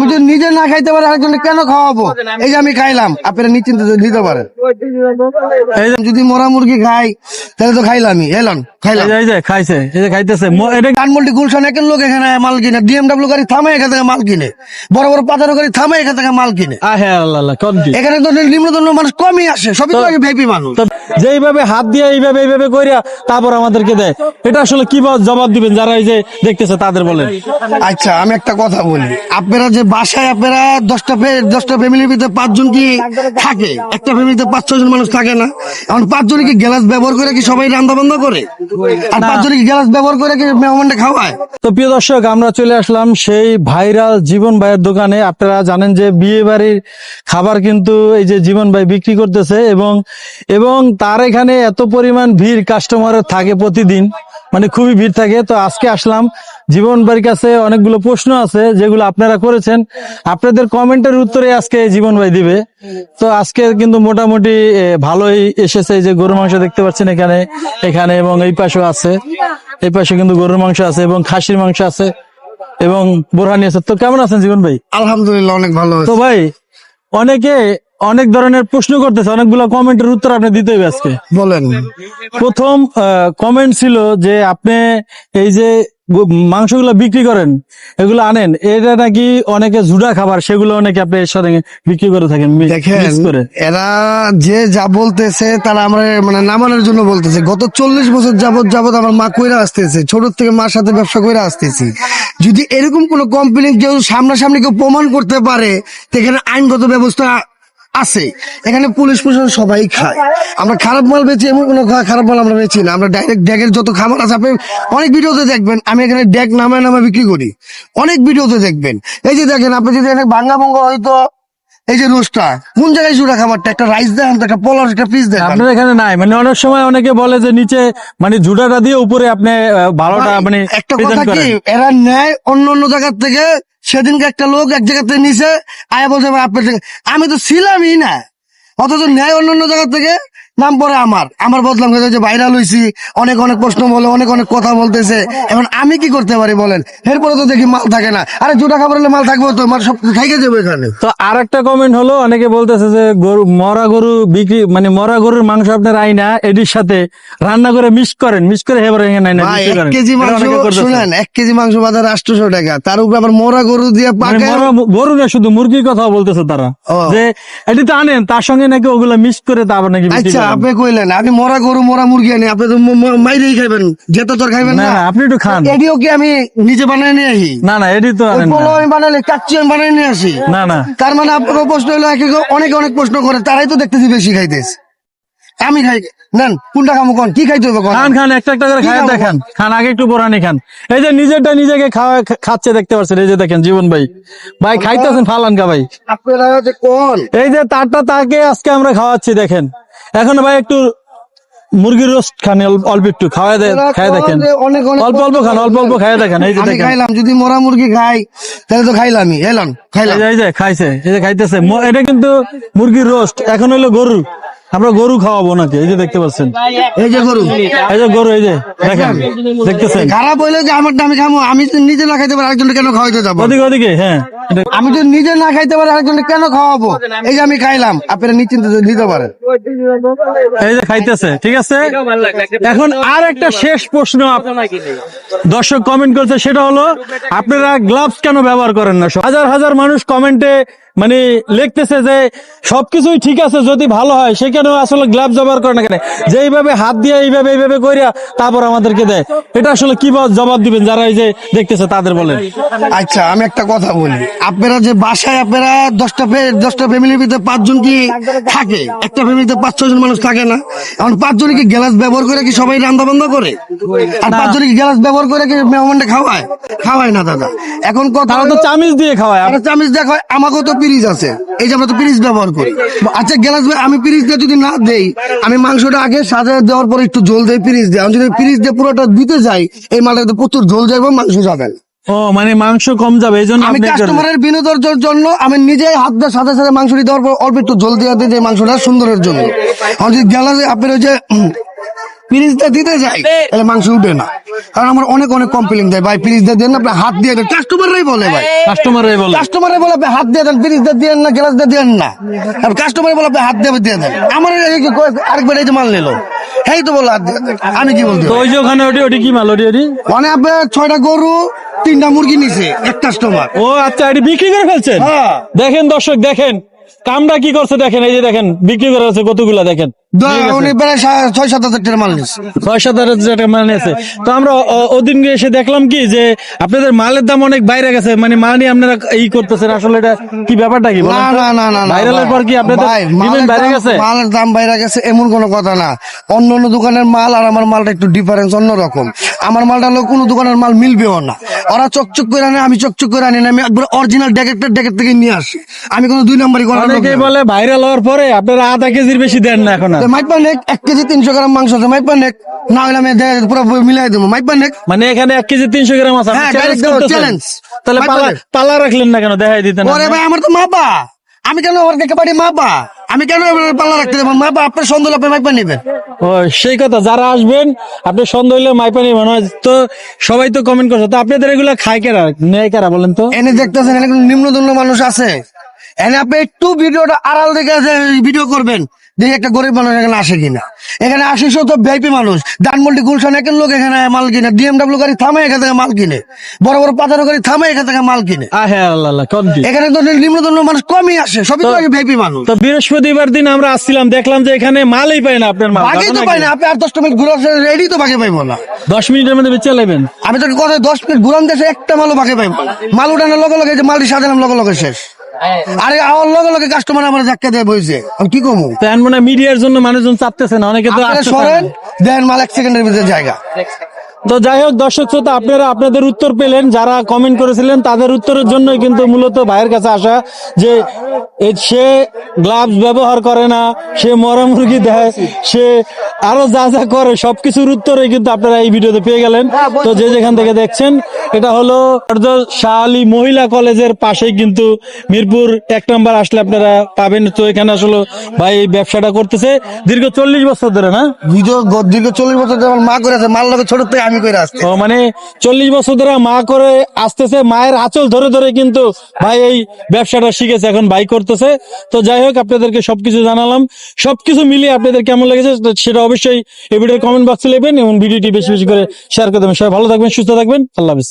আমি যদি নিজে না খাইতে পারি আরেকজনকে কেন খাওয়াবো? এই যে আমি খাইলাম আপনারা নিশ্চিন্ত দিতে পারেন। এই যে যদি মরা মুরগি খাই তাহলে তো খাইলামই। এলাম খাইলাম। এই যে- খাইছে এই যে খাইতেছে। এটা ডানমন্ডি গুলশান একের লোক এখানে মাল কিনে ডিএমডাব্লিউ গাড়ি থামে এখান থেকে মাল কিনে। বড় বড় পাতারো গাড়ি থামে এখান থেকে মাল কিনে। আহে আল্লাহ আল্লাহ কম কি এখানে তো নিম্নতম মানুষ কমই আসে সবই তো ভেপি মানুষ। যেইভাবে হাত দিয়ে এইভাবে এইভাবে করিয়া তারপর আমাদেরকে দেয়। এটা আসলে কি জবাব দিবেন যারা এই যে দেখতেছে তাদের বলেন। আচ্ছা আমি একটা কথা বলি। আপনারা যে বাসায় আপনারা দশটা দশটা ফ্যামিলির ভিতরে পাঁচজন কি থাকে? একটা ফ্যামিলিতে পাঁচ ছয় জন মানুষ থাকে না? এখন পাঁচজনে কি গ্যালাস ব্যবহার করে কি সবাই রান্না বান্না করে? আর পাঁচজনে কি গ্যালাস ব্যবহার করে কি মেহমানটা খাওয়ায়? তো প্রিয় দর্শক আমরা চলে আসলাম সেই ভাইরাল জীবন ভাইয়ের দোকানে। আপনারা জানেন যে বিয়ে বাড়ির খাবার কিন্তু এই যে জীবন ভাই বিক্রি করতেছে এবং এবং তার এখানে এত পরিমাণ ভিড় কাস্টমারের থাকে প্রতিদিন। মানে খুবই ভিড় থাকে। তো আজকে আসলাম জীবন ভাইয়ের কাছে অনেকগুলো প্রশ্ন আছে যেগুলো আপনারা করেছেন। আপনাদের কমেন্টের উত্তরে আজকে জীবন ভাই দিবে। তো আজকে কিন্তু মোটামুটি ভালোই এসেছে যে গরু মাংস দেখতে পাচ্ছেন এখানে এখানে এবং এই পাশেও আছে। এই পাশে কিন্তু গরুর মাংস আছে এবং খাসির মাংস আছে এবং বোরহানি আছে। তো কেমন আছেন জীবন ভাই আলহামদুলিল্লাহ অনেক ভালো তো ভাই অনেকে অনেক ধরনের প্রশ্ন করতেছে অনেকগুলো কমেন্টের উত্তর আপনি দিতে হবে আজকে। বলেন। প্রথম কমেন্ট ছিল যে আপনি এই যে মাংসগুলো বিক্রি করেন এগুলো আনেন এটা নাকি অনেকে ঝুড়া খাবার সেগুলো অনেকে আপনি এর সাথে বিক্রি করে থাকেন দেখেন এরা যে যা বলতেছে তারা আমরা মানে নামানোর জন্য বলতেছে। গত চল্লিশ বছর যাবত যাবত আমার মা কইরা আসতেছে ছোট থেকে মার সাথে ব্যবসা করে আসতেছি। যদি এরকম কোন কোম্পানি কেউ সামনাসামনি কেউ প্রমাণ করতে পারে সেখানে আইনগত ব্যবস্থা আছে। এখানে পুলিশ প্রশাসন সবাই খায়। আমরা খারাপ মাল বেচি, এমন কোনো খারাপ মাল আমরা বেচি না। আমরা ডাইরেক্ট ড্যাগের যত খামার আছে, আপনি অনেক ভিডিওতে দেখবেন, আমি এখানে ড্যাগ নামায় নামায় বিক্রি করি। অনেক ভিডিওতে দেখবেন। এই যে দেখেন, আপনি যদি এখানে ভাঙ্গা ভঙ্গা হয়তো এই যে রোজটা কোন জায়গায় জুড়া খাবারটা? একটা রাইস দেন একটা পোলার একটা পিস দেন আপনার এখানে নাই। মানে অনেক সময় অনেকে বলে যে নিচে মানে জুড়াটা দিয়ে উপরে আপনি ভালোটা মানে একটা কথা কি? এরা নেয় অন্য অন্য জায়গার থেকে। সেদিনকে একটা লোক এক জায়গা থেকে নিছে আয়া বলছে আপনার আমি তো ছিলামই না। অথচ নেয় অন্য অন্য জায়গা থেকে। নাম পরে আমার। আমার বদলাম যে ভাইরাল হয়েছি অনেক অনেক প্রশ্ন বলে অনেক অনেক কথা বলতেছে। এখন আমি কি করতে পারি বলেন? এরপরে তো দেখি মাল থাকে না। আরে জুটা খাবার হলে মাল থাকবে তো মাল সব খাইকে যাবে এখানে। তো আর একটা কমেন্ট হলো অনেকে বলতেছে যে গরু মরা গরু বিক্রি মানে মরা গরুর মাংস আপনার আইনা এটির সাথে রান্না করে মিক্স করেন। মিক্স করে হেবার এখানে এক কেজি মাংস। শুনেন এক কেজি মাংস বাজার আটশোশো টাকা। তার উপরে আবার মোরা গরু দিয়ে মানে গরু না শুধু মুরগির কথা বলতেছে তারা। যে এটি তো আনেন তার সঙ্গে নাকি ওগুলো মিক্স করে তারপর নাকি আচ্ছা। আপনি কইলেন আপনি মরা গরু মরা মুরগি আনি আপনি তো মাইরেই খাইবেন যেটা তোর খাইবেন না আপনি একটু খান। এডিও কি আমি নিজে বানাই নিয়ে আসি? না না এটি তো আনেন না। আমি বানাইলে কাচ্চি আমি বানাই নিয়ে আসি? না না। তার মানে আপনার প্রশ্ন হলো অনেকে অনেক প্রশ্ন করে তারাই তো দেখতেছি বেশি খাইতেছে। আমি খাই নেন কোনটা খামো কোন? কি খাইতে হবে খান খান একটা একটা করে খাব? দেখেন। খান আগে একটু বোরানি খান। এই যে নিজেরটা নিজেকে খাওয়া খাচ্ছে দেখতে পাচ্ছেন এই যে দেখেন জীবন ভাই। ভাই খাইতেছেন ফালান কা ভাই। আপনারা হচ্ছে কোন? এই যে তারটা তাকে আজকে আমরা খাওয়াচ্ছি দেখেন। এখন ভাই একটু মুরগির রোস্ট খান অল্প- একটু খাওয়া খাই খায় দেখেন। অনেক অল্প অল্প খান অল্প অল্প খায় দেখেন এই যে দেখেন। খাইলাম যদি মরা মুরগি খাই তাহলে তো খাইলামই এলাম খাইলাম। এই যে- খাইছে এই যে খাইতেছে। এটা কিন্তু মুরগির রোস্ট এখন হলো গরু। আমরা গরু খাওয়াবো নাকি? এই যে দেখতে পাচ্ছেন। এই যে গরু। এই যে গরু এই যে দেখেন দেখতেছেন। খারাপ হইলে যে আমারটা আমি খামো আমি নিজে না খাইতে পারি আরেকজনকে কেন খাওয়াইতে যাব? ওদিকে ওদিকে হ্যাঁ। আমি যদি নিজে না খাইতে পারি আরেকজনকে কেন খাওয়াবো? এই যে আমি খাইলাম আপনারা নিশ্চিন্ত দিতে পারেন। এই যে খাইতেছে ঠিক আছে? এখন আর একটা শেষ প্রশ্ন দর্শক কমেন্ট করছে সেটা হলো আপনারা গ্লাভস কেন ব্যবহার করেন না? হাজার হাজার মানুষ কমেন্টে মানে লিখতেছে যে সবকিছুই ঠিক আছে যদি ভালো হয় সে কেন আসলে গ্লাভস ব্যবহার করে না কেন? যেইভাবে হাত দিয়ে এইভাবে এইভাবে করিয়া তারপর আমাদেরকে দেয়। এটা আসলে কি জবাব দিবেন যারা এই যে দেখতেছে তাদের বলেন। আচ্ছা আমি একটা কথা বলি। আপনারা যে বাসায় আপনারা দশটা দশটা ফ্যামিলির ভিতরে পাঁচজন কি থাকে? একটা ফ্যামিলিতে পাঁচ ছয় জন মানুষ থাকে না? এখন পাঁচজনে কি গ্যালাস ব্যবহার করে কি সবাই রান্না বান্না করে? আর পাঁচজনে কি গ্যালাস ব্যবহার করে কি মেহমানটা খাওয়ায়? খাওয়ায় না দাদা। এখন কথা তো চামিচ দিয়ে খাওয়ায়। চামিচ দেখো আমাকেও তো পিরিজ আছে। এই যে আমরা তো পিরিজ ব্যবহার করি। আচ্ছা গ্যালাস আমি পিরিজ দিয়ে যদি না দেই আমি মাংসটা আগে সাজা দেওয়ার পরে একটু ঝোল দেই পিরিজ দিয়ে আমি যদি পিরিজ দিয়ে পুরোটা দিতে যাই এই মালটাতে প্রচুর ঝোল যাবে মাংস যাবে। ও মানে মাংস কম যাবে এই জন্য আমি কাস্টমারের বিনোদনের জন্য আমি নিজে হাত দিয়ে সাথে সাথে মাংস দেওয়ার পর অল্প একটু ঝোল দিয়ে দিই যে মাংসটা সুন্দরের জন্য। আর যদি গ্যালাসে আপনার ওই যে পিরিজটা দিতে যাই তাহলে মাংস উঠে না। কারণ আমার অনেক অনেক কমপ্লেন দেয় ভাই পিরিজটা দেন না আপনি হাত দিয়ে দেন। কাস্টমাররাই বলে ভাই। কাস্টমাররাই বলে। কাস্টমারে বলে আপনি হাত দিয়ে দেন পিরিজটা দিয়ে না দিয়ে না। আর কাস্টমারে বলে আপনি হাত দিয়ে দিয়ে দেন। আমার আরেকবার এই যে মাল নিল এই তো। আমি কি বলতে তো ওই যে ওখানে ওটি ওটি কি মাল ওটি ওটি? মানে আপনার ছয়টা গরু তিনটা মুরগি নিছে এক কাস্টমার ও আচ্ছা এটি বিক্রি করে ফেলছেন? হ্যাঁ। দেখেন দর্শক দেখেন। কামটা কি করছে দেখেন এই যে দেখেন বিক্রি করে ফেলছে কতগুলা দেখেন। উনি প্রায় সা- ছয় সাত হাজার টাকার মাল নিছে। ছয় সাত হাজার টাকা মাল নিয়েছে তো আমরা ও- ওদিন গিয়ে এসে দেখলাম কি যে আপনাদের মালের দাম অনেক বাইরে গেছে মানে মাল নিয়ে আপনারা ই করতেছেন। আসলে এটা কি ব্যাপারটা কি ভাইরালের পর আপনাদের বাইরে গেছে? মালের দাম বাইরে গেছে এমন কোনো কথা না। অন্য অন্য দোকানের মাল আর আমার মালটা একটু ডিফারেন্স অন্যরকম। আমার মালটা হলো কোনো দোকানের মাল মিলবেও না। ওরা চকচক করে আনে আমি চকচক করে আনি না আমি একবার অরিজিনাল ডেকেটের ডেকেট থেকে নিয়ে আসি। আমি কোনো দুই নাম্বারই অনেকেই বলে ভাইরাল হওয়ার পরে আপনারা আধা কেজির বেশি দেন না এখন মাইপা নেক এক কেজি তিনশো গ্রাম মাংস আছে মাইপা নেক না হলে আমি পুরো মিলাই দেবো। মাইপা নেক মানে এখানে এক কেজি তিনশো গ্রাম আছে দেবো, তাহলে পালা রাখলেন না কেন দেখাই দিতেন ওরে ভাই আমার তো মাপা। আমি কেন ওর দেখে পারি মাপা? আমি কেন পাল্লা রাখতে দেবো? মাপা আপনার সন্দেহ আপনি মাইপা নেবেন। ও সেই কথা যারা আসবেন আপনি সন্দেহ হলে মাইপা নিবেন। তো সবাই তো কমেন্ট করছে। তো আপনাদের এগুলা খাই কেরা? নেয় কেরা বলেন তো? এনে দেখতেছেন এনে কোনো মানুষ আছে। এনে আপনি একটু ভিডিওটা আড়াল দেখে ভিডিও করবেন। দেখি একটা গরিব মানুষ এখানে আসে কিনা। এখানে আসে তো ভিআইপি মানুষ। ডানমন্ডি গুলশান একের লোক এখানে মাল কিনে। ডিএমডাব্লিউ গাড়ি থামে এখান থেকে মাল কিনে। বড় বড় পাতানো গাড়ি থামে এখান থেকে মাল কিনে? এখানে তো নিম্নধন্য মানুষ কমই আসে সবই তো ভিআইপি মানুষ। তো বৃহস্পতিবার দিন আমরা আসছিলাম দেখলাম যে এখানে মালই পাই না আপনার মাল বাকি তো পাই না আপনি আর দশটা মিনিট ঘুরে রেডি তো বাকি পাইবো না। দশ মিনিটের মধ্যে বেঁচে নেবেন আমি তো কথা দশ মিনিট ঘুরান দেশে একটা মালও বাকি পাইবো মাল উঠানোর লগে লগে যে মালটি সাজালাম লগে লগে শেষ। আরে আমার লগে লগে কাস্টমার আমার ধাক্কা দেয় বইছে। আমি কি কমু? তো মানে মিডিয়ার জন্য মানুষজন চাপতেছে না অনেকে তো সরেন দেন মাল এক সেকেন্ডের ভিতরে জায়গা। তো যাই হোক, দর্শক শ্রোতা, আপনারা আপনাদের উত্তর পেলেন। যারা কমেন্ট করেছিলেন, তাদের উত্তরের জন্যই কিন্তু মূলত ভাইয়ের কাছে আসা যে সে গ্লাভস ব্যবহার করে না, সে মরা মুরগি দেয়, সে আরও যা যা করে, সবকিছুর উত্তরে কিন্তু আপনারা এই ভিডিওতে পেয়ে গেলেন। তো যে যেখান থেকে দেখছেন, এটা হলো শাহ আলী মহিলা কলেজের পাশেই কিন্তু মিরপুর এক নম্বর আসলে আপনারা পাবেন। তো এখানে আসলে ভাই এই ব্যবসাটা করতেছে। দীর্ঘ চল্লিশ বছর ধরে, না? দীর্ঘ চল্লিশ বছর ধরে মা করে আছে মাল ছোট থেকে আমি করে আসছি। মানে চল্লিশ বছর ধরে মা করে আসতেছে, মায়ের আঁচল ধরে ধরে কিন্তু ভাই এই ব্যবসাটা শিখেছে, এখন ভাই করতেছে। তো যাই হোক, আপনাদেরকে সবকিছু জানালাম। সবকিছু মিলিয়ে আপনাদের কেমন লেগেছে সেটা অবশ্যই এই ভিডিওর কমেন্ট বক্সে লেবেন এবং ভিডিওটি বেশি বেশি করে শেয়ার করে দেবেন। সবাই ভালো থাকবেন, সুস্থ থাকবেন। আল্লাহ হাফিজ।